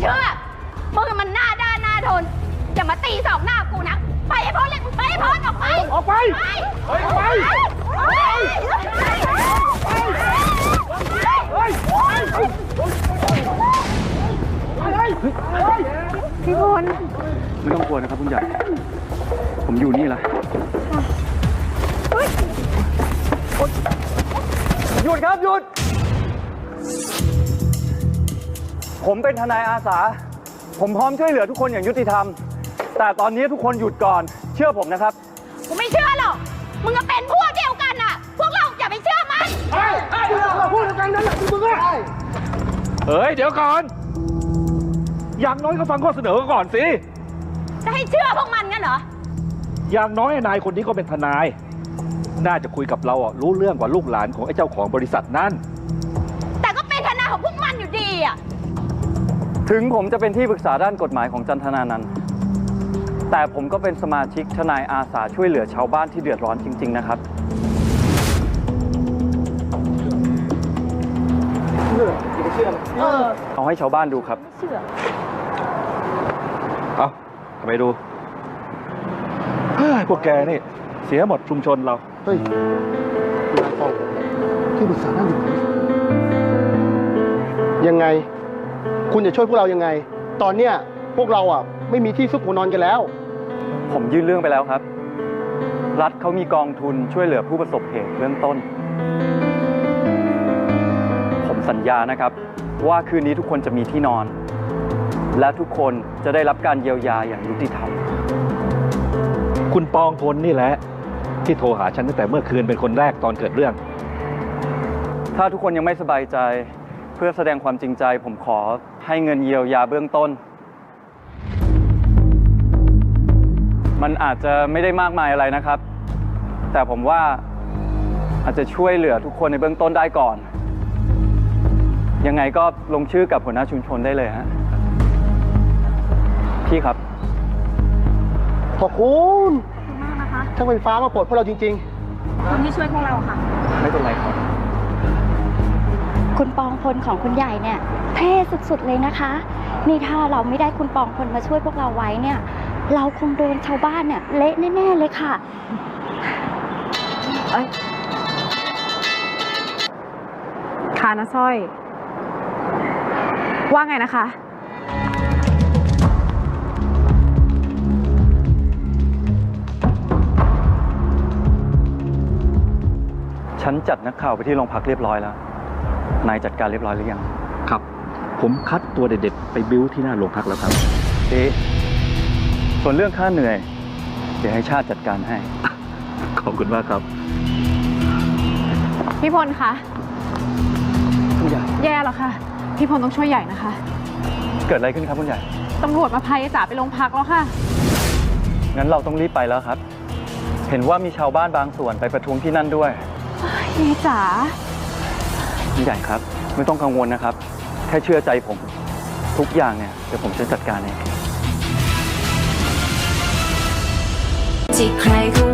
เชื่อมึงมันหน้าด้านหน้าทนอย่ามาตีสองหน้ากูนะ ไปให้พ้นเลยมึงไปให้พ้นออกไป ออกไปไป เฮ้ยออกไปไปพี่พลไม่ต้องกลัวนะครับคุณใหญ่ ผมอยู่นี่แหละหยุดครับหยุด ผมเป็นทนายอาสา ผมพร้อมช่วยเหลือทุกคนอย่างยุติธรรม แต่ตอนนี้ทุกคนหยุดก่อน เชื่อผมนะครับ กูไม่เชื่อหรอก มึงก็เป็นพวกเดียวกันน่ะ พวกเราอย่าไปเชื่อมันเฮ้ย เดี๋ยวก่อน อย่างน้อยก็ฟังข้อเสนอก่อนสิ จะให้เชื่อพวกมันงั้นเหรอ อย่างน้อยนายคนนี้ก็เป็นทนาย น่าจะคุยกับเราอะรู้เรื่องกว่าลูกหลานของไอ้เจ้าของบริษัทนั่น แต่ก็เป็นทนายของพวกมันอยู่ดีอะ ถึงผมจะเป็นที่ปรึกษาด้านกฎหมายของจันทนานันท์แต่ผมก็เป็นสมาชิกทนายอาสาช่วยเหลือชาวบ้านที่เดือดร้อนจริง ๆ นะครับ เอาให้ชาวบ้านดูครับเอาเอาไปดูเฮ้ยพวกแกนี่ เสียหมดชุมชนเรา เฮ้ยนายฟองที่ปรึกษาด้านอยู่ไหนยังไง คุณจะช่วยพวกเรายังไง ตอนเนี้ยพวกเราอะไม่มีที่ซุกหัวนอนกันแล้ว ผมยื่นเรื่องไปแล้วครับ รัฐเขามีกองทุนช่วยเหลือผู้ประสบเหตุเบื้องต้น ผมสัญญานะครับ ว่าคืนนี้ทุกคนจะมีที่นอน และทุกคนจะได้รับการเยียวยาอย่างยุติธรรม คุณปองพลนี่แหละ ที่โทรหาฉันตั้งแต่เมื่อคืนเป็นคนแรกตอนเกิดเรื่อง ถ้าทุกคนยังไม่สบายใจ เพื่อแสดงความจริงใจ ผมขอให้เงินเยียวยาเบื้องต้น มันอาจจะไม่ได้มากมายอะไรนะครับ แต่ผมว่าอาจจะช่วยเหลือทุกคนในเบื้องต้นได้ก่อน ยังไงก็ลงชื่อกับหัวหน้าชุมชนได้เลยฮะพี่ครับ ขอบคุณมากนะคะ ช่างไฟฟ้ามาโปรดพวกเราจริง คนที่ช่วยพวกเราค่ะ ไม่เป็นไรครับ คุณปองพลของคุณใหญ่เนี่ยเท่สุดๆเลยนะคะ นี่ถ้าเราไม่ได้คุณปองพลมาช่วยพวกเราไว้เนี่ย เราคงโดนชาวบ้านเนี่ยเละแน่ๆเลยค่ะค่ะนะสร้อย ว่าไงนะคะ ฉันจัดนักข่าวไปที่โรงพักเรียบร้อยแล้ว นายจัดการเรียบร้อยหรือยังครับ ผมคัดตัวเด็ดๆไปบิ้วที่หน้าโรงพักแล้วครับดีส่วนเรื่องค่าเหนื่อย เดี๋ยวให้ชาติจัดการให้ ขอบคุณมากครับ พี่พลคะคุณใหญ่แย่แล้วค่ะพี่พลต้องช่วยใหญ่นะคะ เกิดอะไรขึ้นครับคุณใหญ่ตำรวจมาพายายจ๋าไปโรงพักแล้วค่ะ งั้นเราต้องรีบไปแล้วครับ เห็นว่ามีชาวบ้านบางส่วนไปประท้วงที่นั่นด้วยยายจ๋า คุณใหญ่ครับ ไม่ต้องกังวลนะครับ แค่เชื่อใจผม ทุกอย่างเนี่ยเดี๋ยวผมจะจัดการเอง ที่ใครก็